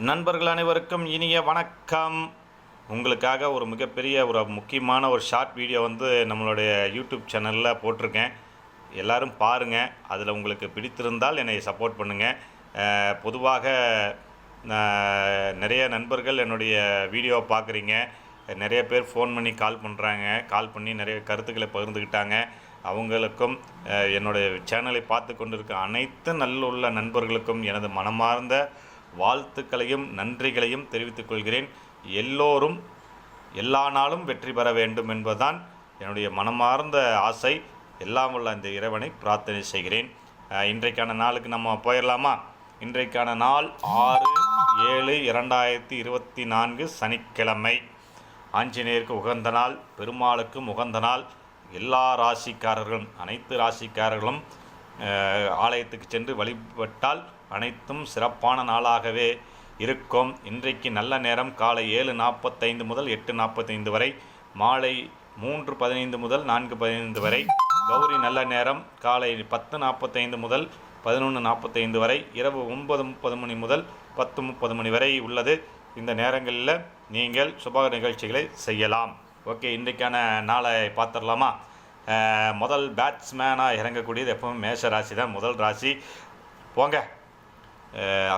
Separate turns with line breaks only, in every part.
நண்பர்கள் அனைவருக்கும் இனிய வணக்கம். உங்களுக்காக ஒரு மிகப்பெரிய ஒரு முக்கியமான ஒரு ஷார்ட் வீடியோ வந்து நம்மளுடைய யூடியூப் சேனலில் போட்டிருக்கேன். எல்லோரும் பாருங்கள் அதில் உங்களுக்கு பிடித்திருந்தால் என்னை சப்போர்ட் பண்ணுங்கள் பொதுவாக நிறைய நண்பர்கள் என்னுடைய வீடியோவை பார்க்குறீங்க. நிறைய பேர் ஃபோன் பண்ணி கால் பண்ணுறாங்க கால் பண்ணி நிறைய கருத்துக்களை பகிர்ந்துக்கிட்டாங்க. அவங்களுக்கும் என்னுடைய சேனலை பார்த்து கொண்டிருக்க அனைத்து நல்லுள்ள நண்பர்களுக்கும் எனது மனமார்ந்த வாழ்த்துக்களையும் நன்றிகளையும் தெரிவித்துக் கொள்கிறேன். எல்லோரும் எல்லா நாளும் வெற்றி பெற வேண்டும் என்பதுதான் என்னுடைய மனமார்ந்த ஆசை. எல்லாம் உள்ள அந்த இறைவனை பிரார்த்தனை செய்கிறேன். இன்றைக்கான நாளுக்கு நம்ம போயிடலாமா இன்றைக்கான நாள் ஆறு ஏழு இரண்டாயிரத்தி இருபத்தி நான்கு சனிக்கிழமை. ஆஞ்சநேயருக்கு உகந்த நாள் பெருமாளுக்கும் உகந்த நாள். எல்லா ராசிக்காரர்களும் அனைத்து ராசிக்காரர்களும் ஆலயத்துக்கு சென்று வழிபட்டால் அனைத்தும் சிறப்பான நாளாகவே இருக்கும். இன்றைக்கு நல்ல நேரம் காலை ஏழு நாற்பத்தைந்து முதல் எட்டு நாற்பத்தைந்து வரை மாலை மூன்று பதினைந்து முதல் நான்கு பதினைந்து வரை கௌரி நல்ல நேரம் காலை பத்து நாற்பத்தைந்து முதல் பதினொன்று நாற்பத்தைந்து வரை இரவு ஒன்பது முப்பது மணி முதல் பத்து முப்பது மணி வரை உள்ளது. இந்த நேரங்களில் நீங்கள் சுப நிகழ்ச்சிகளை செய்யலாம். ஓகே இன்றைக்கான நாளை பார்த்துடலாமா? முதல் பேட்ஸ்மேனாக இறங்கக்கூடியது எப்பவும் மேஷ ராசி தான் முதல் ராசி. போங்க.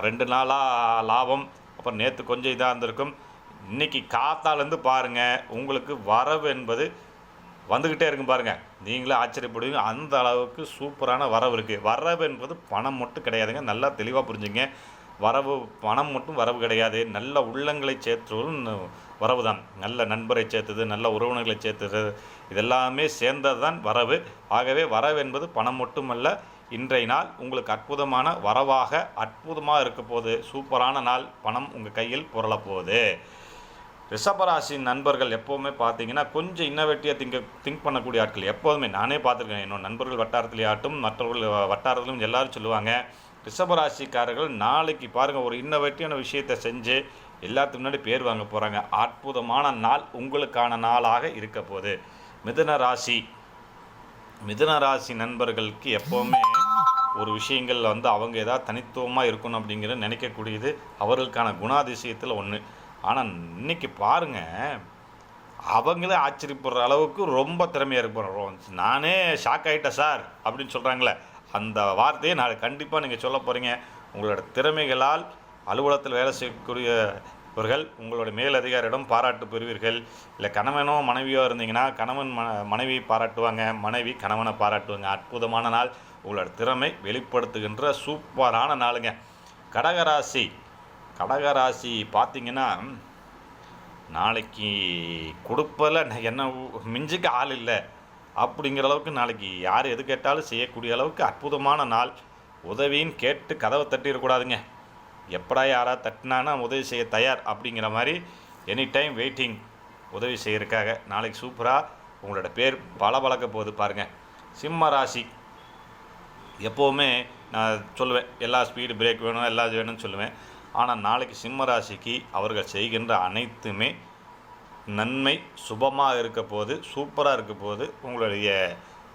ரெண்டு நாளாக லாபம். அப்புறம் நேற்று கொஞ்சம் இதாக இருந்திருக்கும். இன்றைக்கி காத்தாலேருந்து பாருங்கள் உங்களுக்கு வரவு என்பது வந்துக்கிட்டே இருக்கும் பாருங்கள் நீங்களே ஆச்சரியப்படுவீங்க அந்த அளவுக்கு சூப்பரான வரவு இருக்குது வரவு என்பது பணம் மட்டும் கிடையாதுங்க. நல்லா தெளிவாக புரிஞ்சுங்க. வரவு பணம் மட்டும் வரவு கிடையாது. நல்ல உள்ளங்களை சேர்த்துவதும் வரவு தான் நல்ல நண்பரை சேர்த்தது நல்ல உறவினர்களை சேர்த்தது இதெல்லாமே சேர்ந்தது தான் வரவு. ஆகவே வரவு என்பது பணம் மட்டுமல்ல இன்றைய நாள் உங்களுக்கு அற்புதமான வரவாக அற்புதமாக இருக்க போது சூப்பரான நாள். பணம் உங்கள் கையில் புரளப் போகுது ரிஷபராசி நண்பர்கள் எப்போவுமே பார்த்தீங்கன்னா கொஞ்சம் இன்னோவேட்டிவாக திங்க திங்க் பண்ணக்கூடிய ஆட்கள் எப்போதுமே நானே பார்த்துருக்கேன். என்னோட நண்பர்கள் வட்டாரத்திலே ஆட்டும் மற்றவர்கள் வட்டாரத்திலும் எல்லாரும் சொல்லுவாங்க ரிஷபராசிக்காரர்கள் நாளைக்கு பாருங்கள் ஒரு இன்னோவேட்டிவான விஷயத்தை செஞ்சு எல்லாத்துக்கு முன்னாடி பேர் வாங்க போகிறாங்க அற்புதமான நாள் உங்களுக்கான நாளாக இருக்க போகுது. மிதுன ராசி. மிதுன ராசி நண்பர்களுக்கு எப்போவுமே ஒரு விஷயங்கள் வந்து அவங்க ஏதாவது தனித்துவமாக இருக்கணும் அப்படிங்கிற நினைக்கக்கூடியது அவர்களுக்கான குணாதிசயத்தில் ஒன்று ஆனால் இன்னைக்கு பாருங்க அவங்களே ஆச்சரியப்படுற அளவுக்கு ரொம்ப திறமையாக இருப்போம் நானே ஷாக் ஆகிட்டேன் சார் அப்படின்னு சொல்கிறாங்களே அந்த வார்த்தையை நான் கண்டிப்பாக நீங்கள் சொல்ல போகிறீங்க உங்களோட திறமைகளால் அலுவலகத்தில் வேலை செய்யக்கூடியவர்கள் உங்களோட மேலதிகாரிடம் பாராட்டு பெறுவீர்கள். இல்லை கணவனோ மனைவியோ இருந்தீங்கன்னா கணவன் ம மனைவி பாராட்டுவாங்க மனைவி கணவனை பாராட்டுவாங்க. அற்புதமான நாள். உங்களோட திறமை வெளிப்படுத்துகின்ற சூப்பரான நாளுங்க. கடகராசி. கடகராசி பார்த்தீங்கன்னா நாளைக்கு கொடுப்பதில் என்ன மிஞ்சிக்க ஆள் இல்லை. அப்படிங்கிற அளவுக்கு நாளைக்கு யார் எது கேட்டாலும் செய்யக்கூடிய அளவுக்கு அற்புதமான நாள். உதவின்னு கேட்டு கதவை தட்டிடக்கூடாதுங்க. எப்படா யாராவது தட்டினானா உதவி செய்ய தயார் அப்படிங்கிற மாதிரி எனி டைம் வெயிட்டிங் உதவி செய்யறதுக்காக நாளைக்கு சூப்பராக உங்களோட பேர் பல பழக்க போகுது பாருங்கள் சிம்ம ராசி. எப்போவுமே நான் சொல்லுவேன் எல்லா ஸ்பீடு பிரேக் வேணும் எல்லா இது வேணும்னு சொல்லுவேன். ஆனால் நாளைக்கு சிம்ம ராசிக்கு அவர்கள் செய்கின்ற அனைத்துமே நன்மை சுபமாக இருக்க போது சூப்பராக இருக்க போது உங்களுடைய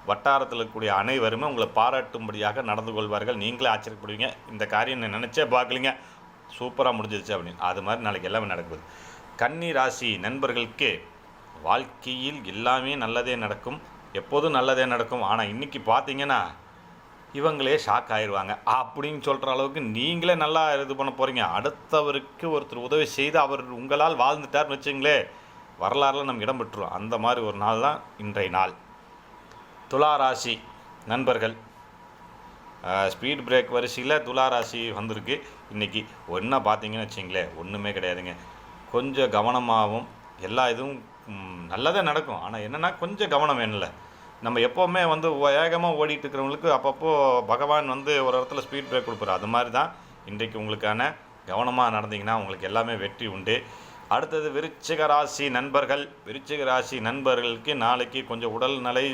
வட்டாரத்தில் இருக்கக்கூடிய அனைவருமே உங்களை பாராட்டும்படியாக நடந்து கொள்வார்கள். நீங்களே ஆச்சரியப்படுவீங்க இந்த காரியம் நான் நினச்சே பார்க்கலிங்க. சூப்பராக முடிஞ்சிருச்சு அப்படின்னு. அது மாதிரி நாளைக்கு எல்லாமே நடக்குது கன்னி ராசி நண்பர்களுக்கு வாழ்க்கையில் எல்லாமே நல்லதே நடக்கும். எப்போதும் நல்லதே நடக்கும். ஆனால் இன்றைக்கி பார்த்தீங்கன்னா இவங்களே ஷாக் ஆயிடுவாங்க அப்படின்னு சொல்கிற அளவுக்கு நீங்களே நல்லா இது பண்ண போகிறீங்க அடுத்தவருக்கு ஒருத்தர் உதவி செய்து அவர் உங்களால் வாழ்ந்துட்டார்னு வச்சுங்களே வரலாறுல நம்ம இடம் பெற்றுரும் அந்த மாதிரி ஒரு நாள் தான் இன்றைய நாள். துலா ராசி நண்பர்கள் ஸ்பீட் பிரேக் வரிசையில் துலா ராசி வந்திருக்கு. இன்றைக்கி என்ன பார்த்தீங்கன்னு வச்சிங்களேன் ஒன்றுமே கிடையாதுங்க. கொஞ்சம் கவனமாகவும் எல்லா இதுவும் நல்லதாக நல்லதே நடக்கும். ஆனால் என்னென்னா கொஞ்சம் கவனம் வேணலை நம்ம எப்போவுமே வந்து வேகமாக ஓடிட்டு இருக்கிறவங்களுக்கு அப்பப்போ பகவான் வந்து ஒரு இடத்துல ஸ்பீட் பிரேக் கொடுப்பாரு. அது மாதிரி தான் இன்றைக்கு உங்களுக்கான கவனமாக நடந்தீங்கன்னா உங்களுக்கு எல்லாமே வெற்றி உண்டு. அடுத்தது விருச்சிக ராசி நண்பர்கள். விருச்சிக ராசி நண்பர்களுக்கு நாளைக்கு கொஞ்சம் உடல்நிலை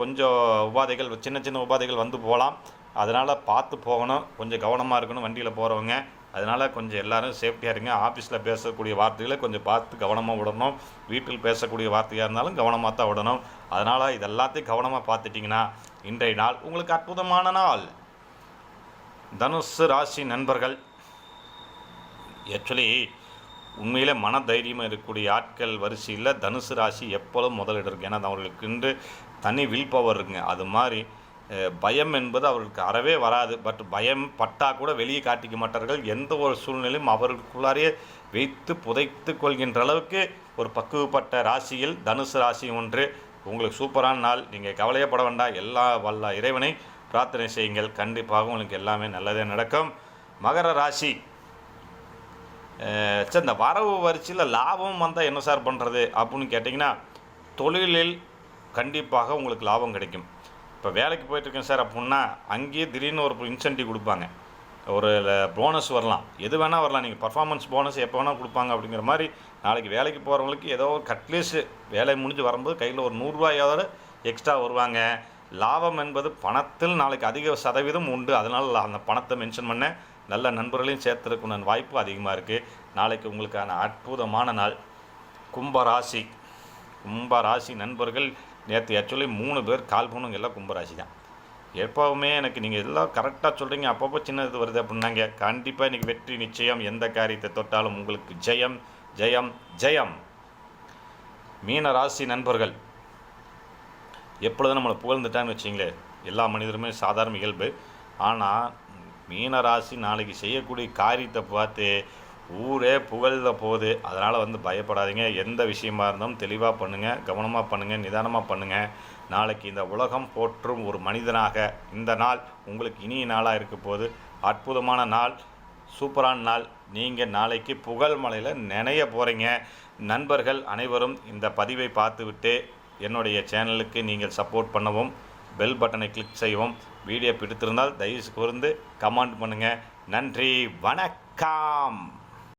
கொஞ்சம் உபாதைகள் சின்ன சின்ன உபாதைகள் வந்து போகலாம். அதனால் பார்த்து போகணும். கொஞ்சம் கவனமாக இருக்கணும் வண்டியில் போகிறவங்க அதனால் கொஞ்சம் எல்லாரும் சேஃப்டியாக இருங்க. ஆஃபீஸில் பேசக்கூடிய வார்த்தைகளை கொஞ்சம் பார்த்து கவனமாக விடணும். வீட்டில் பேசக்கூடிய வார்த்தையாக இருந்தாலும் கவனமாக தான் விடணும். அதனால் இது எல்லாத்தையும் கவனமாக பார்த்துட்டிங்கன்னா இன்றைய நாள் உங்களுக்கு அற்புதமான நாள். தனுசு ராசி நண்பர்கள் ஆக்சுவலி உண்மையில் மன தைரியமாக இருக்கக்கூடிய ஆட்கள் வரிசையில் தனுசு ராசி எப்பொழுதும் முதலிடம் இருக்குது ஏன்னா அது அவர்களுக்கு தனி வில் பவர் இருக்குங்க அது மாதிரி பயம் என்பது அவர்களுக்கு அறவே வராது. பட் பயம் பட்டா கூட வெளியே காட்டிக்க மாட்டார்கள். எந்த ஒரு சூழ்நிலையும் அவர்களுக்குள்ளாரையே வைத்து புதைத்து கொள்கின்ற அளவுக்கு ஒரு பக்குவப்பட்ட ராசியில் தனுசு ராசி ஒன்று. உங்களுக்கு சூப்பரான நாள். நீங்கள் கவலையப்பட வேண்டாம். எல்லா வல்ல இறைவனை பிரார்த்தனை செய்யுங்கள். கண்டிப்பாக உங்களுக்கு எல்லாமே நல்லதே நடக்கும். மகர ராசி. சார் இந்த வரவு வரிசையில் லாபம் வந்தால் என்ன சார் பண்ணுறது அப்படின்னு கேட்டிங்கன்னா தொழிலில் கண்டிப்பாக உங்களுக்கு லாபம் கிடைக்கும். இப்போ வேலைக்கு போயிட்டுருக்கேன் சார் அப்படின்னா அங்கேயே திடீர்னு ஒரு இன்சென்டிவ் கொடுப்பாங்க. ஒரு போனஸ் வரலாம். எது வேணால் வரலாம். நீங்கள் பர்ஃபார்மன்ஸ் போனஸ் எப்போ வேணால் கொடுப்பாங்க அப்படிங்கிற மாதிரி நாளைக்கு வேலைக்கு போகிறவங்களுக்கு ஏதோ ஒரு கட்லீஸ்ட் வேலை முடிஞ்சு வரும்போது கையில் ஒரு நூறுரூவாயாவது எக்ஸ்ட்ரா வருவாங்க. லாபம் என்பது பணத்தில் நாளைக்கு அதிக சதவீதம் உண்டு. அதனால் அந்த பணத்தை மென்ஷன் பண்ண நல்ல நண்பர்களையும் சேர்த்துருக்குன்னு வாய்ப்பு அதிகமாக இருக்குது நாளைக்கு உங்களுக்கான அற்புதமான நாள். கும்பராசி. கும்பராசி நண்பர்கள் நேற்று ஆக்சுவலி மூணு பேர் கால் பண்ணுங்க எல்லாம் கும்பராசி தான் எப்போவுமே எனக்கு நீங்கள் எல்லாம் கரெக்டாக சொல்கிறீங்க அப்பப்போ சின்ன இது வருது அப்படின்னாங்க. கண்டிப்பாக இன்றைக்கி வெற்றி நிச்சயம். எந்த காரியத்தை தொட்டாலும் உங்களுக்கு ஜெயம் ஜெயம் ஜெயம். மீன ராசி நண்பர்கள் எப்பொழுதும் நம்மளை புகழ்ந்துட்டான்னு வச்சிங்களேன் எல்லா மனிதருமே சாதாரண இயல்பு. ஆனால் மீனராசி நாளைக்கு செய்யக்கூடிய காரியத்தை பார்த்து ஊரே புகழ்த போகுது அதனால் வந்து பயப்படாதீங்க. எந்த விஷயமா இருந்தாலும் தெளிவாக பண்ணுங்கள் கவனமாக பண்ணுங்கள் நிதானமாக பண்ணுங்கள் நாளைக்கு இந்த உலகம் போற்றும் ஒரு மனிதனாக இந்த நாள் உங்களுக்கு இனிய நாளாக இருக்க போது அற்புதமான நாள் சூப்பரான நாள். நீங்கள் நாளைக்கு புகழ் மலையில் நினைய போகிறீங்க நண்பர்கள் அனைவரும் இந்த பதிவை பார்த்துவிட்டு என்னுடைய சேனலுக்கு நீங்கள் சப்போர்ட் பண்ணவும் பெல் பட்டனை கிளிக் செய்யவும் வீடியோ பிடித்திருந்தால் தயவு கூர்ந்து கமெண்ட் பண்ணுங்கள் நன்றி வணக்கம்!